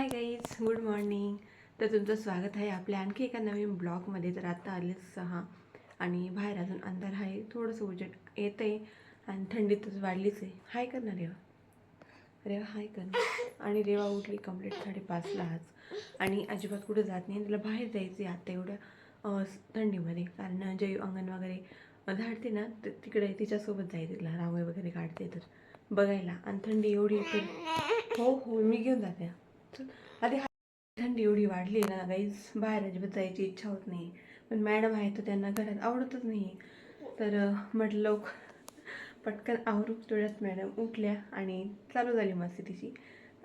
Hi guys good morning तर तुमचं स्वागत आहे आपल्या आणखी एका नवीन ब्लॉगमध्ये. तर आता आले सहा आणि बाहेर अजून अंधार आहे. थोडंसं उजेड येतं आहे आणि थंडीतच वाढलीच आहे. हाय कर ना रेवा. रेवा हाय कर ना. आणि रेवा उठली कंप्लीट साडेपाचला आज. आणि अजिबात कुठं जात नाही. तिला बाहेर जायचं आहे आता एवढ्या थंडीमध्ये. कारण जे अंगण वगैरे झाडते ना तर तिकडे तिच्यासोबत जायचं तिला. रांगोळी वगैरे काढते तर. बघायला. आणि थंडी एवढी तर. हो हो मी घेऊन जाते. आधी थंडी एवढी वाढली आहे ना गाईज बाहेर अजिबात जायची इच्छा होत नाही. पण मॅडम आहे तर त्यांना घरात आवडतच नाही. तर म्हटलं लवकर. पटकन आवरूप तेवढ्यात मॅडम उठल्या आणि चालू झाली मस्ती तिची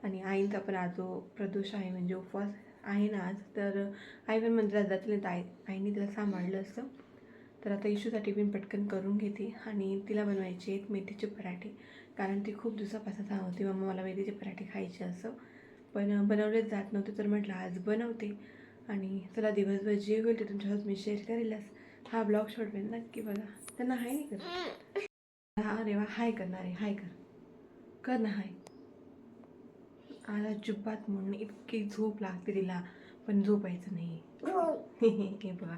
आणि आईंचा पण आज जो प्रदोष आहे म्हणजे उपवास आहे ना आज तर आई पण मंदिरात जातील तर आई आईने तिला सांभाळलं असतं. तर आता इशूसाठी पण पटकन करून घेते आणि तिला बनवायचे आहेत मेथीचे पराठे. कारण ती खूप दिवसापासून सांगत होती मम्मा मला मेथीचे पराठे खायचे असं. पण बनवलेच जात नव्हते तर म्हटलं आज बनवते. आणि चला दिवसभर जे होईल ते तुमच्यासोबत मी शेअर करेलच. हा ब्लॉग शॉर्ट नक्की बघा. त्यांना हाय नाही करत. हा अरे वा हाय करणार आहे हाय कर. कर ना हाय आज अजिबात म्हणून इतकी झोप लागते तिला पण झोपायचं नाही. हे बघा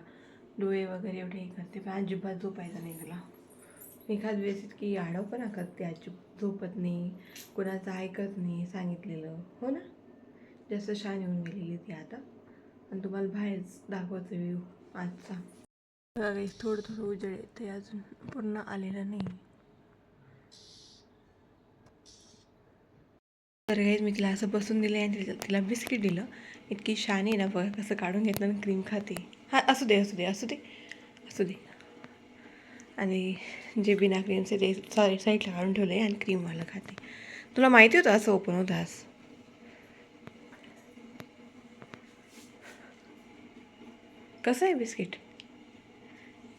डोळे वगैरे एवढे हे करते पण अजिबात झोपायचं नाही तिला. एखाद वेळेस इतकी आडवपणा करते अजिब झोपत नाही कोणाचं ऐकत नाही सांगितलेलं. हो ना? जास्त शान येऊन गेलेली ती आता. आणि तुम्हाला बाहेर दाखवायचं व्ह्यू आजचा. बघा थोडं थोडं उजेड येते अजून. पूर्ण आलेलं नाही तर गाईज मी तिला असं बसून दिलं आणि तिला तिला बिस्किट दिलं. इतकी शान आहे ना बघा कसं काढून घेतलं आणि क्रीम खाते. हां असू दे असू दे असू दे. असू दे. आणि जे बिना क्रीमचे ते सॉरी साईडला काढून ठेवलं आहे आणि क्रीमवालं खाते. तुला माहिती होतं असं ओपन होतं असं कसं आहे बिस्किट?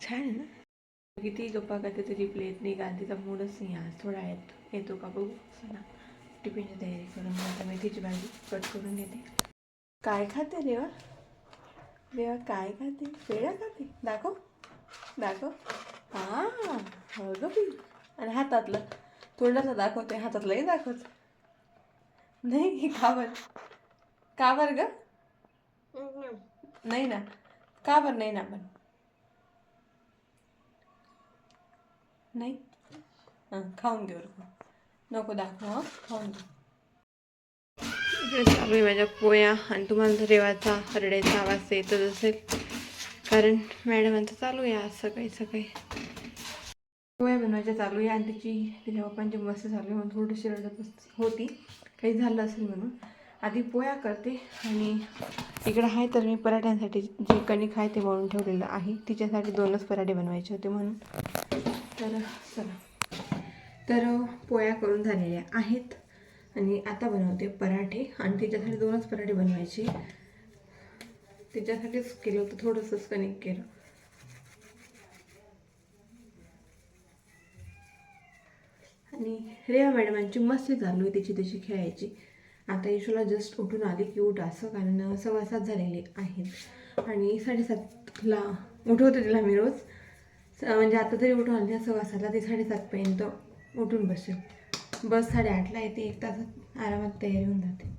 छान आहे ना? किती गप्पा करते तरी प्ले येत नाही तिचा मूडच नाही आज थोडा येत येतो का बघू? चला. टिफिनची तयारी करून आता मेथीची भाजी कट करून घेते. काय खाते रेवा? रेवा काय खाते? पेढा खाते? दाखव. दाखव. हां हो गं बाई. आणि हातातलं. तोंडातलं दाखवते. हातातलंही दाखवत. नाही का बर? का बर ग? नाही ना? का बरं नाही ना पण? नाही? हां खाऊन घेऊ नको नको दाखव खाऊन घेऊ इकडे चालू आहे माझ्या पोया आणि तुम्हाला रेवाचा हरड्याचा आवाज येतच असेल कारण मॅडमांचं चालू आहे आज सकाळी सकाळी. पोया बनवायच्या चालू आहे आणि तिची तिच्या पप्पांची मस्त चालू आहे म्हणून थोडीशी रडत होती. काही झालं असेल म्हणून. आधी पोया करते आणि इकडं आहे तर मी पराठ्यांसाठी जे कणिक आहे ते मळून ठेवलेलं आहे. तिच्यासाठी दोनच पराठे बनवायचे होते म्हणून. तर चला. तर पोया करून झालेल्या आहेत आणि आता बनवते पराठे. आणि तिच्यासाठी दोनच पराठे बनवायचे. तिच्यासाठीच केलं होतं थोडंसंच कणिक केलं. आणि रेवा मॅडमांची मस्ती चालू आहे तिची तशी खेळायची. आता इशूला जस्ट उठून आली की उठ असं कारण सव्वा सात झालेले आहेत. आणि साडेसातला उठवते तिला मी रोज. स- म्हणजे आता तरी उठून आली सव्वा सातला ती साडेसातपर्यंत उठून बसेल. बस साडेआठला येते एक तासात आरामात तयारी होऊन जाते.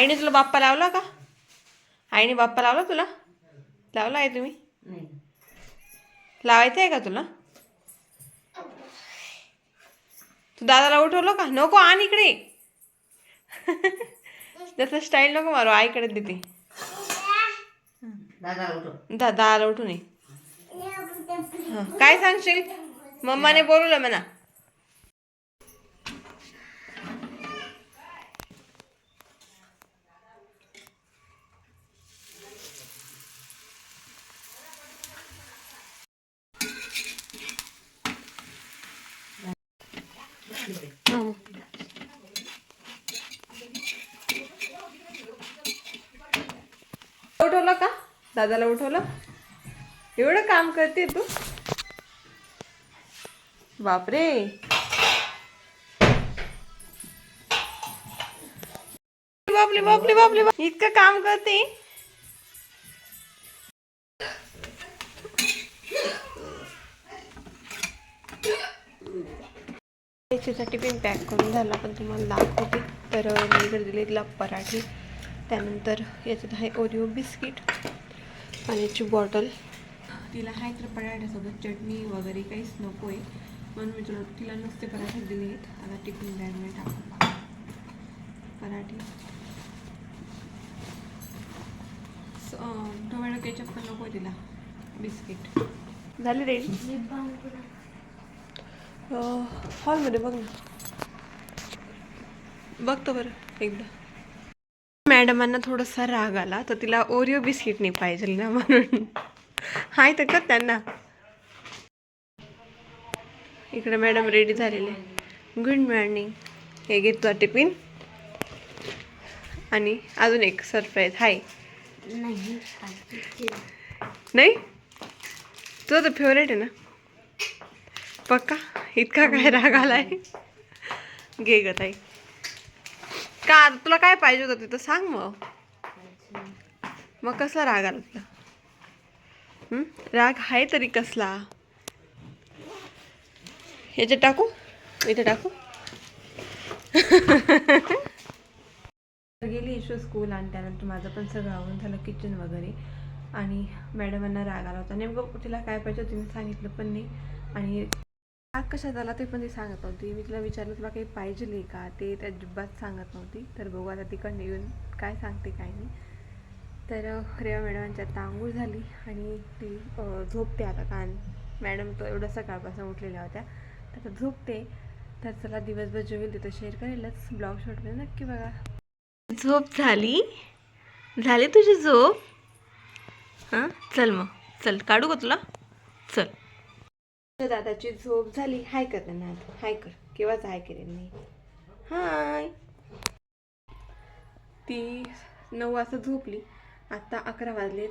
आईने तुला बाप्पा लावला का? आईने बाप्पा लावला तुला? लावला आहे तुम्ही? लावायचं आहे का तुला? तू दादाला उठवलं का? नको आण इकडे. जसं स्टाईल नको मारू आईकडे देते. दादा उठो दा दादाला उठून ये. हं, काय सांगशील? मम्माने बोलवलं म्हणा हं. उठवलं का दादाला उठवलं. एवढं काम करते तू? बापरे. बापले बापले बापले बाप- इतकं काम करते. याच्यासाठी पण पॅक करून झाला पण तुम्हाला दाखवते. तर मी इकडे दिले तिला पराठे. त्यानंतर याच्यात आहे ओरिओ बिस्किट पाण्याची बॉटल. तिला आहे तर पराठ्यासोबत चटणी वगैरे काहीच नको आहे म्हणून मी तुला तिला नुसते पराठे दिले आहेत. आता टिफिन बॅगमध्ये टाकून पराठे. टोमॅटो केचप पण नको आहे तिला. बिस्किट. झाली रेडी हॉलमध्ये बघ ना. बघतो बरं एकदा. मॅडमांना थोडासा राग आला तर तिला ओरिओ बिस्किट नाही पाहिजे ना म्हणून. हाय तर कर त्यांना. इकडे मॅडम रेडी झालेले. गुड मॉर्निंग हे घे तुझा टिफिन आणि अजून एक सरप्राईज हाय नाही. तुझा तर फेवरेट आहे ना. पक्का? इतका काय राग आलाय? घे ग ताई. का तुला काय पाहिजे होतं तिथं? सांग मग. मग कसला राग आला तुला? राग आहे तरी कसला? ह्याच्यात टाकू? इथे टाकू? गेली इशू स्कूल आणि त्यानंतर माझं पण सगळं आवरून झालं किचन वगैरे. आणि मॅडमांना राग आला होता. नेमकं तिला काय पाहिजे होतं मी सांगितलं पण नाही. आणि राग कशात आला ते पण ती सांगत नव्हती. मी तिला विचारलं तुला काही पाहिजे आहे का? ते त्या अजिबात सांगत नव्हती. तर बघू आता तिकडनं येऊन काय सांगते काय नाही. तर रेवा मॅडमांच्या तांगूळ झाली आणि ती झोपते आता कारण मॅडम तो एवढं सकाळपासून उठलेल्या होत्या. तर आता झोपते. तर चला दिवसभर जे होईल ते शेअर करेलच. ब्लॉग शॉटमध्ये नक्की बघा. झोप झाली? झाली तुझी झोप? हां? चल मग. चल काढू का तुला? चल. दादाची झोप झाली. हाय कर त्यांना आता. हाय कर. केव्हाच हाय करेल नाही हाय. ती नऊ वाजता झोपली. आत्ता अकरा वाजलेत.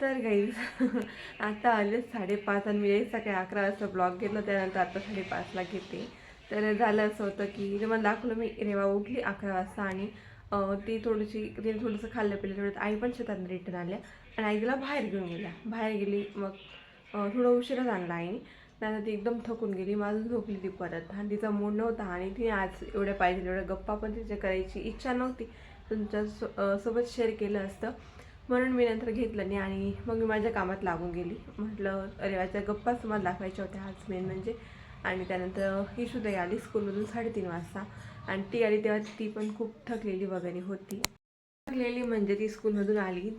तर गाईज आता आले साडेपाच आणि मी सकाळी अकरा वाजता ब्लॉग घेतला. त्यानंतर आता साडेपाचला घेते. तर झालं असं होतं की तुम्हाला दाखवलं मी रेवा उठली अकरा वाजता आणि ती थोडीशी तिने थोडंसं खाल्लं पिलं. तेवढं आई पण शेतात रिटर्न आल्या. आणि आई तिला बाहेर घेऊन गेल्या. बाहेर गेली मग थोडं उशिराच आणला आईने. त्यानंतर ती एकदम थकून गेली. माझं झोपली ती परत. आणि तिचा मूड नव्हता आणि तिने आज एवढ्या पाहिजे एवढ्या गप्पा पण तिच्या करायची इच्छा नव्हती. तुमच्या सो सोबत शेअर केलं असतं. म्हणून मी नंतर घेतलं नाही आणि मग मी माझ्या कामात लागून गेली. म्हटलं अरे वाच्या गप्पाच मला दाखवायच्या होत्या आज मेन म्हणजे. आणि त्यानंतर ही सुद्धा आली स्कूलमधून साडेतीन वाजता. आणि ती आली तेव्हा ती पण खूप थकलेली वगैरे होती. थकलेली म्हणजे ती स्कूलमधून आली.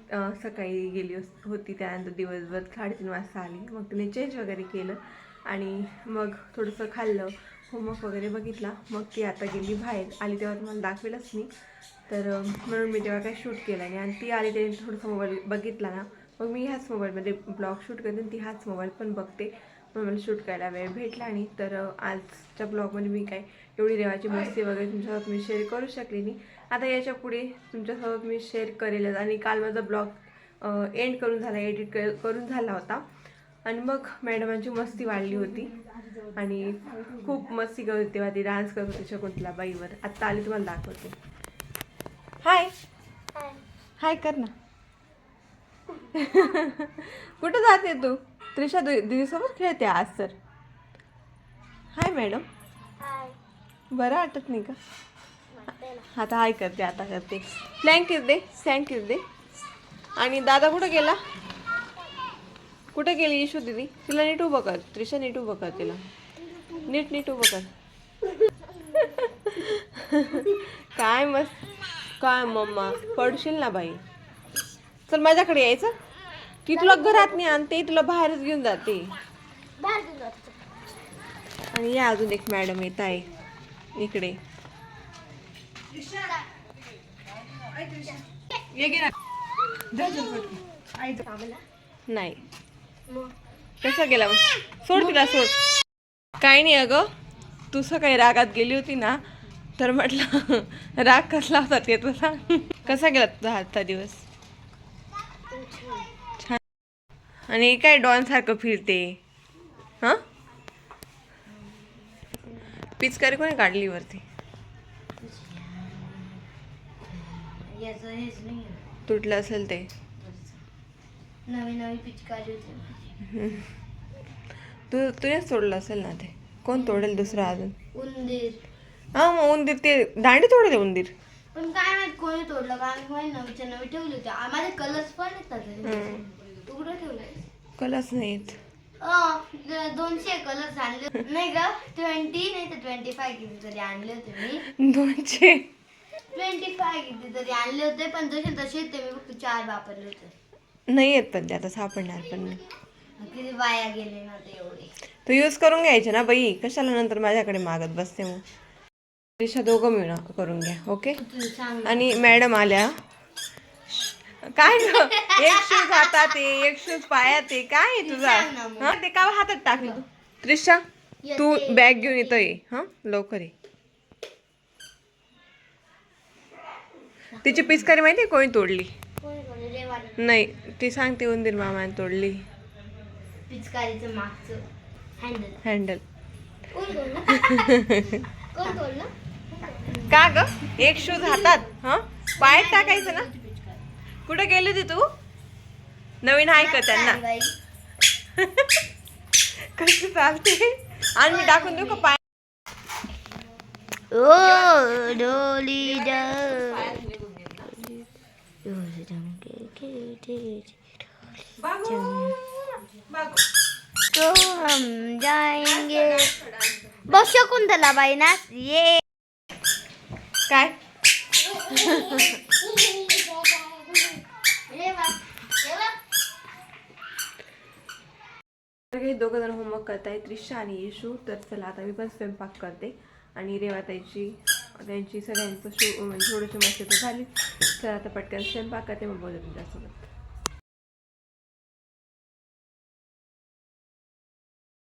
सकाळी गेली होती त्यानंतर दिवसभर साडेतीन वाजता आली. मग तिने चेंज वगैरे केलं आणि मग थोडंसं खाल्लं होमवर्क वगैरे बघितला. मग ती आता गेली बाहेर. आली तेव्हा तुम्हाला दाखवेलच मी. तर म्हणून मी तेव्हा काही शूट केलं नाही. आणि ती आली त्याने थोडंसं मोबाईल बघितला ना. मग मी ह्याच मोबाईलमध्ये ब्लॉग शूट करते आणि ती हाच मोबाईल पण बघते. मला शूट करायला वेळ भेटला आणि तर आजच्या ब्लॉगमध्ये मी काय एवढी देवाची मस्ती वगैरे तुमच्यासोबत मी शेअर करू शकले नाही. आता याच्यापुढे तुमच्यासोबत मी शेअर करेलच आणि काल माझा ब्लॉग एंड करून झाला एडिट करून झाला होता. आणि मग मॅडमांची मस्ती वाढली होती. आणि खूप मस्ती करत होती तेव्हा ती डान्स करत होती शकुंतला बाईवर. आत्ता आली तुम्हाला दाखवते. हाय हाय कर ना. कुठं जाते तू? त्रिशा दिदीसोबत खेळते आज तर. Hi madam. बरं वाटत नाही का? आता हाय करते आता करते. फ्लँक किस दे स्टँड किस दे. आणि दादा कुठं गेला? कुठे गेली इशू दिदी? तिला नीट उभं कर. त्रिशा नीट उभं कर तिला. नीट नीट उभं कर. काय मस्त काय मम्मा. पडशील ना बाई. चल माझ्याकडे यायचं. ती तुला घरात नाही आणते तुला बाहेरच घेऊन जाते. आणि या अजून एक मॅडम येत आहे. इकडे. नाही. कसा गेला मग? सोड तिला सोड. काही नाही अगं. तू सकाळी रागात गेली होती ना तर म्हटलं राग कसला होता ते तर सांग कसा गेला तुझा आजचा दिवस छान आणि काय डॉन सारखं फिरते. हां? पिचकारी कोणी काढली वरती? तुटलं असेल ते. नवी नवी पिचकारी होती. तू तुझ्याच तोडलं असेल ना ते? कोण तोडेल दुसरं अजून? उंदीर. हा मग उंदीर ते दांडी तोडेल उंदीर. पण काय माहीत कोणी तोडलं का आम्ही कोणी नवीच्या नवी ठेवली होती. माझे कलर्स पण आहेत कुठं ठेवलंय कलच नाहीत. दोनशे कलर्स आणले. होते. नाही का ट्वेंटी नाही तर ट्वेंटी फाय किती तरी आणले होते मी. दोनशे. ट्वेंटी फाय किती तरी आणले होते पण तसे तसे ते मी फक्त चार वापरले होते. नाही येत पण ते आता सापडणार पण नाही. किती वाया गेले ना ते एवढे. तू यूज करून घ्यायचे ना बाई कशाला नंतर माझ्याकडे मागत बसते मग? दिशा दोघं मिळून करून घ्या ओके? तू सांग. आणि मॅडम आल्या. काय ग? एक शूज हातात आहे एक शूज पायात. आहे काय आहे तुझा. हा? ते का हातात टाकलं? तू त्रिशा तू बॅग घेऊन येतोय. हा? लवकर ये. तिची पिचकारी माहिती कोणी तोडली? कोणी रेवाड नाही ती सांगते उंदीर मामाने तोडली. पिचकारीचं मागचं हँडल हँडल तोडलं? तोडलं? का ग? एक शूज हातात हा? पायात टाकायचं ना? कुठे गेली होती तू? नवीन आहे का त्यांना? बाई. कसं चालते? आणि मी टाकून देऊ का पाय ओ डोली तो हम जाएंगे. शकुंतला बाई ना. ये. काय तर काही दोघं जण होमवर्क करताय त्रिशा आणि येशू. तर चला आता मी पण स्वयंपाक करते. आणि रेवाताईची त्यांची सगळ्यांचं शो म्हणजे थोडीशी मस्त झाली. तर आता पटकन स्वयंपाक करते. मग बोलत तुमच्यासोबत.